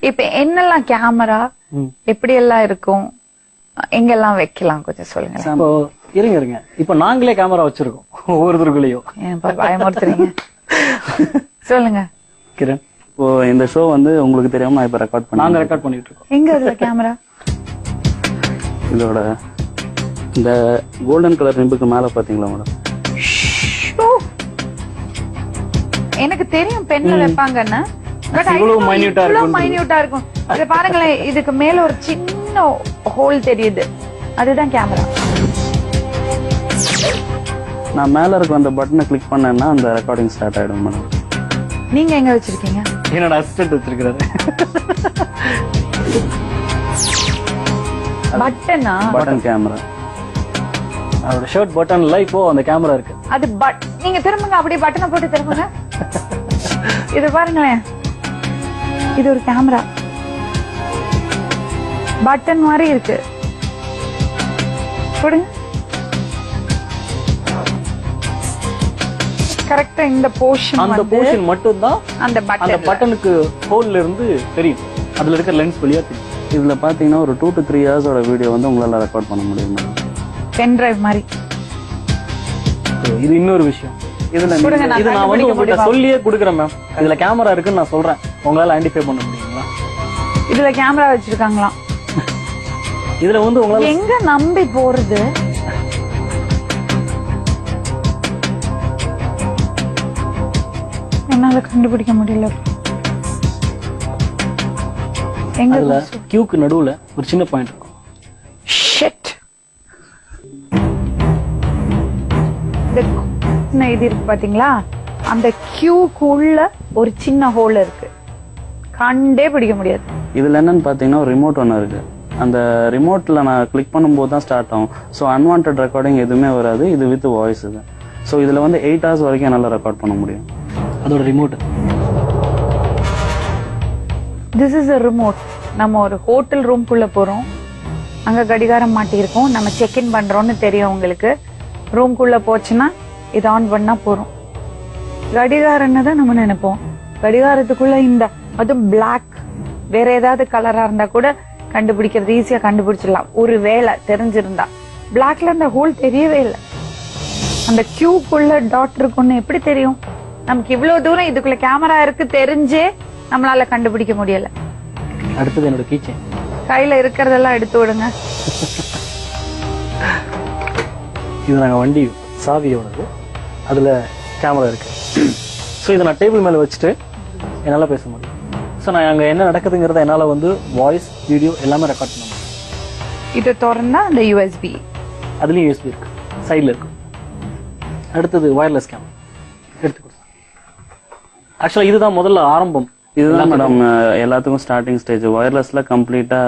இப்ப என்னெல்லாம் கேமரா. எப்படி எல்லாம் இருக்கும்? எங்கெல்லாம் வைக்கலாம்? கொஞ்சம் சொல்லுங்க இருங்க இருங்க. இப்போ நாங்களே கேமரா வச்சிருக்கோம். ஒவ்வொருத்தருக்குள்ளேயும். ஏன் பா- பயமுறுத்துறீங்க? சொல்லுங்க. கிரண். இப்போ இந்த ஷோ வந்து உங்களுக்கு தெரியாம இப்ப ரெக்கார்ட் பண்ண நாங்க ரெக்கார்ட் பண்ணிட்டு இருக்கோம். எங்க அதுல கேமரா இதோட இந்த கோல்டன் கலர் நிம்புக்கு மேல பாத்தீங்களா மேடம் எனக்கு தெரியும் பெண்ல வைப்பாங்கன்னு. மைன்யூட்டா இருக்கும் இது பாருங்களேன் இதுக்கு மேல ஒரு சின்ன ஹோல் தெரியுது. அதுதான் கேமரா நான் மேல இருக்க அந்த பட்டனை கிளிக் பண்ணேன்னா அந்த ரெக்கார்டிங் ஸ்டார்ட் ஆயிடும் மேடம் நீங்க எங்க வச்சிருக்கீங்க? என்னோட அசிஸ்டன்ட் வச்சிருக்கிறாரு. பட்டனா பட்டன் கேமரா அவரோட ஷர்ட் பட்டன்ல இப்போ அந்த கேமரா இருக்கு. அது பட் நீங்க திரும்புங்க அப்படியே பட்டனை போட்டு திரும்புங்க. இது பாருங்களேன். இது ஒரு கேமரா பட்டன் மாதிரி இருக்கு. கொடுங்க கரெக்டா இந்த போர்ஷன் அந்த போர்ஷன் மட்டும் தான் அந்த அந்த பட்டன் பட்டனுக்கு ஹோல்ல இருந்து தெரியும். அதுல இருக்கிற லென்ஸ் வழியா தெரியும். இதுல பாத்தீங்கன்னா ஒரு டூ டு த்ரீ ஹவர்ஸோட வீடியோ வந்து உங்களால ரெக்கார்ட் பண்ண முடியும்? பென் டிரைவ் மாதிரி. இது இன்னொரு விஷயம். இதுல இது நான் வந்து முடியுமா? சொல்லியே கொடுக்குறேன் மேம் இதுல கேமரா இருக்குன்னு நான் சொல்றேன். உங்களால ஐடென்டிஃபை பண்ண முடியுங்களா? இதுல கேமரா வச்சிருக்காங்களாம். இதுல வந்து உங்களால எங்க நம்பி போறது? என்னால கண்டுபிடிக்க முடியல. எங்க கியூக்கு நடுவுல ஒரு சின்ன பாயிண்ட் இருக்கும். ஷிட் இந்த இது இருக்கு பாத்தீங்களா? அந்த கியூக்குள்ள ஒரு சின்ன ஹோல் இருக்கு. கண்டே பிடிக்க முடியாது. இதுல என்னன்னு பாத்தீங்கன்னா ஒரு ரிமோட் ஒன்று இருக்கு. அந்த ரிமோட்ல நான் கிளிக் பண்ணும்போது தான் ஸ்டார்ட் ஆகும். ஸோ அன்வான்ட் ரெக்கார்டிங் எதுவுமே வராது. இது வித் வாய்ஸ் இது. ஸோ இதுல வந்து எயிட் ஹவர்ஸ் வரைக்கும் என்னால் ரெக்கார்ட் பண்ண முடியும். அதோட remote this is a remote நம்ம ஒரு ஹோட்டல் ரூம்குள்ள போறோம். அங்க கடிகாரம் மாட்டியிருக்கோம். நம்ம செக் இன் பண்றோம்னு தெரியும் உங்களுக்கு. ரூம்குள்ள போச்சுன்னா இது ஆன் பண்ணா போறோம். கடிகாரம்னு தான் நம்ம நினைப்போம். கடிகாரத்துக்குள்ள இந்த அதுவும் பிளாக் வேற ஏதாவது கலரா இருந்தா கூட கண்டுபிடிக்கிறது ஈஸியா கண்டுபிடிச்சிடலாம். ஒரு வேலை தெரிஞ்சிருந்தா. பிளாக்ல அந்த ஹோல் தெரியவே இல்லை. அந்த கியூக்குள்ள டாட் இருக்குன்னு எப்படி தெரியும்? நமக்கு இவ்வளவு தூரம் இதுக்குள்ள கேமரா இருக்கு தெரிஞ்சே நம்மளால கண்டுபிடிக்க முடியல. அடுத்தது என்னோட கீச்சேன் கையில இருக்கிறதெல்லாம் எடுத்து விடுங்க. இது நாங்க வண்டி சாவியோடது அதுல கேமரா இருக்கு. ஸோ இதை நான் டேபிள் மேல வச்சுட்டு என்னால பேச முடியும். ஸோ நான் அங்க என்ன நடக்குதுங்கிறத என்னால வந்து வாய்ஸ் வீடியோ எல்லாமே ரெக்கார்ட் பண்ண முடியும். இது திறந்தா அந்த யூஎஸ்பி அதுலயும் யூஎஸ்பி இருக்கு. சைடுல இருக்கு. அடுத்தது வயர்லெஸ் கேமரா எடுத்து கொடுத்தேன் ஆக்சுவலா இதுதான் முதல்ல ஆரம்பம். இதுதான் மேடம் எல்லாத்துக்கும் ஸ்டார்டிங் ஸ்டேஜ் ஒயர்லெஸ்ல கம்ப்ளீட்டா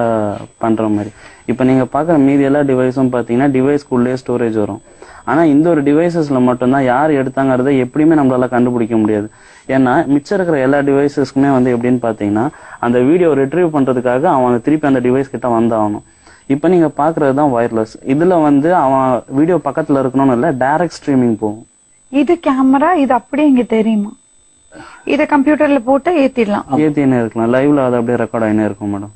பண்ற மாதிரி. இப்போ நீங்க பாக்குற மீதி எல்லா டிவைஸும் பாத்தீங்கன்னா டிவைஸ்க்குள்ளே ஸ்டோரேஜ் வரும். ஆனா இந்த ஒரு டிவைசஸ்ல மட்டும்தான் யார் எடுத்தாங்கிறத எப்படியுமே நம்மளால கண்டுபிடிக்க முடியாது. ஏன்னா மிச்சம் இருக்கிற எல்லா டிவைசஸ்க்குமே வந்து எப்படின்னு பாத்தீங்கன்னா அந்த வீடியோ ரிட்ரீவ் பண்றதுக்காக அவன் திருப்பி அந்த டிவைஸ் கிட்ட வந்தாகணும். இப்போ நீங்க பாக்குறது தான் ஒயர்லெஸ் இதுல வந்து அவன் வீடியோ பக்கத்துல இருக்கணும்னு இல்ல டைரக்ட் ஸ்ட்ரீமிங் போகும். இது கேமரா இது அப்படியே இங்க தெரியுமா? இத கம்ப்யூட்டர்ல போட்டு ஏத்திடலாம். ஏத்தின்னு இருக்கலாம். லைவ்ல அது அப்படியே ரெக்கார்ட் ஆயினே இருக்கும் மேடம்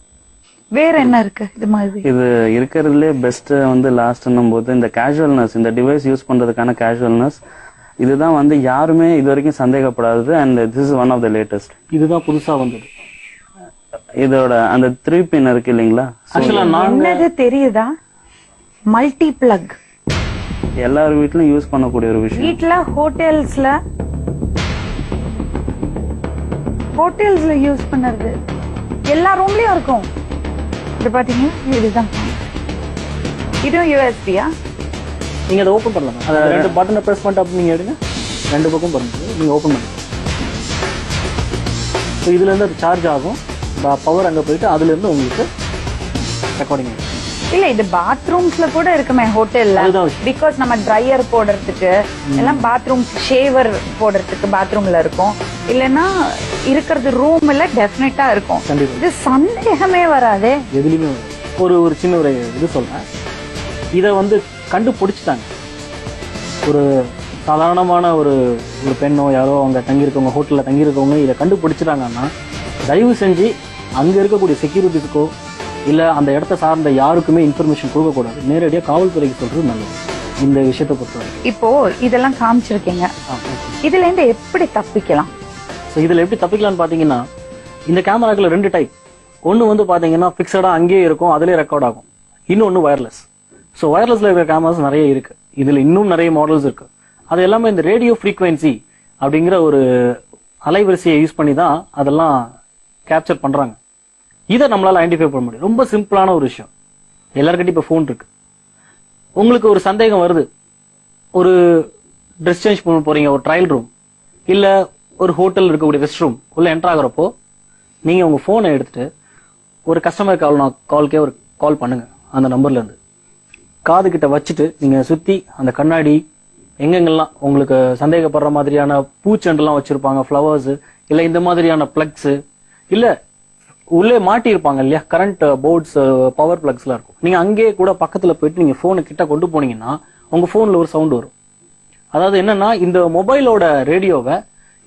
வேற என்ன இருக்கு? இது மாதிரி. இது இருக்கிறதுலே பெஸ்ட் வந்து லாஸ்ட்னும் போது இந்த கேஷுவல்னஸ் இந்த டிவைஸ் யூஸ் பண்றதுக்கான கேஷுவல்னஸ் இதுதான் வந்து யாருமே இது வரைக்கும் சந்தேகப்படாதது and this is one of the latest இதுதான் புதுசா வந்தது. இதோட அந்த த்ரீ பின் இருக்கு இல்லைங்களா? ஆக்சுவலா தெரியுதா? மல்டி பிளக் எல்லார் வீட்லயும் யூஸ் பண்ணக்கூடிய ஒரு விஷயம். வீட்ல ஹோட்டல்ஸ்ல ஹோட்டல்ஸ்ல யூஸ் பண்ணது எல்லா ரூம்லயும் இருக்கும். இது பாத்தீங்கன்னா இதுதான். இதுவும் யூஎஸ்பியா நீங்க அதை ஓபன் பண்ணலாம். அதை ரெண்டு பட்டனை பிரஸ் பண்ணிட்டு அப்படி நீங்க எடுங்க. ரெண்டு பக்கம் பாருங்க. நீங்க ஓபன் பண்ணுங்க. ஸோ இதுல இருந்து அது சார்ஜ் ஆகும். பவர் அங்க போயிட்டு அதுல இருந்து உங்களுக்கு ரெக்கார்டிங் ஆகும். இல்ல இது பாத்ரூம்ஸ்ல கூட இருக்குமே ஹோட்டல்ல. பிகாஸ் நம்ம ட்ரையர் போடுறதுக்கு எல்லாம் பாத்ரூம் ஷேவர் போடுறதுக்கு பாத்ரூம்ல இருக்கும். இல்லைன்னா இருக்கிறது ரூம்ல டெஃபினட்டா இருக்கும். இது சந்தேகமே வராதே. எதுலையுமே. ஒரு ஒரு சின்ன ஒரு இது சொல்றேன். இதை வந்து கண்டுபிடிச்சிட்டாங்க. ஒரு சாதாரணமான ஒரு ஒரு பெண்ணோ யாரோ அவங்க தங்கியிருக்கவங்க ஹோட்டலில் தங்கியிருக்கவங்க இதை கண்டுபிடிச்சிட்டாங்கன்னா தயவு செஞ்சு அங்க இருக்கக்கூடிய செக்யூரிட்டிஸ்க்கோ இல்ல அந்த இடத்த சார்ந்த யாருக்குமே இன்ஃபர்மேஷன் கொடுக்கக்கூடாது. நேரடியா காவல்துறைக்கு சொல்றது நல்லது. இந்த விஷயத்தை பொறுத்தவரை இப்போ இதெல்லாம் காமிச்சிருக்கீங்க. இதுல இருந்து எப்படி தப்பிக்கலாம்? ஸோ இதில் எப்படி தப்பிக்கலாம்னு பார்த்தீங்கன்னா இந்த கேமராக்கள் ரெண்டு டைப் ஒன்று வந்து பார்த்தீங்கன்னா ஃபிக்ஸடாக அங்கேயே இருக்கும் அதிலே ரெக்கார்ட் ஆகும். இன்னொன்று வயர்லெஸ் ஸோ வயர்லெஸ்ல இருக்கிற கேமராஸ் நிறைய இருக்கு. இதில் இன்னும் நிறைய மாடல்ஸ் இருக்கு. அது எல்லாமே இந்த ரேடியோ ஃப்ரீக்வன்சி அப்படிங்கிற ஒரு அலைவரிசையை யூஸ் பண்ணி தான் அதெல்லாம் கேப்சர் பண்றாங்க. இதை நம்மளால ஐடென்டிஃபை பண்ண முடியும். ரொம்ப சிம்பிளான ஒரு விஷயம். எல்லாருக்கிட்டையும் இப்போ ஃபோன் இருக்கு. உங்களுக்கு ஒரு சந்தேகம் வருது. ஒரு ட்ரெஸ் சேஞ்ச் பண்ண போறீங்க ஒரு ட்ரையல் ரூம் இல்லை ஒரு ஹோட்டல் இருக்கக்கூடிய ரெஸ்ட் ரூம் உள்ள என்டர் ஆகுறப்போ நீங்க உங்க போனை எடுத்துட்டு ஒரு கஸ்டமர் கால் கால்க்கே ஒரு கால் பண்ணுங்க அந்த நம்பர்ல இருந்து. காது கிட்ட வச்சுட்டு நீங்க சுத்தி அந்த கண்ணாடி எங்கெங்கெல்லாம் உங்களுக்கு சந்தேகப்படுற மாதிரியான பூச்செண்டெல்லாம் வச்சிருப்பாங்க ஃப்ளவர்ஸ் இல்ல இந்த மாதிரியான பிளக்ஸ் இல்ல உள்ளே மாட்டி இருப்பாங்க இல்லையா? கரண்ட் போர்ட்ஸ் பவர் பிளக்ஸ்லாம் இருக்கும். நீங்க அங்கேயே கூட பக்கத்துல போயிட்டு நீங்க போனை கிட்ட கொண்டு போனீங்கன்னா உங்க போன்ல ஒரு சவுண்ட் வரும். அதாவது என்னன்னா இந்த மொபைலோட ரேடியோவை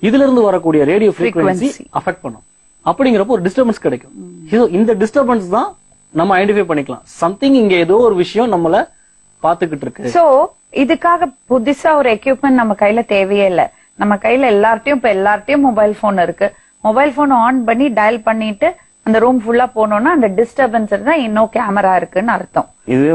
இதுல இருந்து வரக்கூடிய ரேடியோ ஃப்ரீக்வன்சி Frequency. அஃபெக்ட் பண்ணும். அப்படிங்கிறப்போ ஒரு டிஸ்டர்பன்ஸ் கிடைக்கும். இந்த டிஸ்டர்பன்ஸ் தான் நம்ம ஐடென்டிஃபை பண்ணிக்கலாம். சம்திங் இங்க ஏதோ ஒரு விஷயம் நம்மள பாத்துக்கிட்டு இருக்கு. சோ இதுக்காக புதுசா ஒரு எக்யூப்மெண்ட் நம்ம கையில தேவையே இல்ல. நம்ம கையில எல்லார்ட்டையும் இப்ப எல்லார்ட்டையும் மொபைல் போன் இருக்கு. மொபைல் போன் ஆன் பண்ணி டயல் பண்ணிட்டு அந்த ரூம் ஃபுல்லா போனோம்னா அந்த டிஸ்டர்பன்ஸ் தான் இன்னும் கேமரா இருக்குன்னு அர்த்தம். இதுவே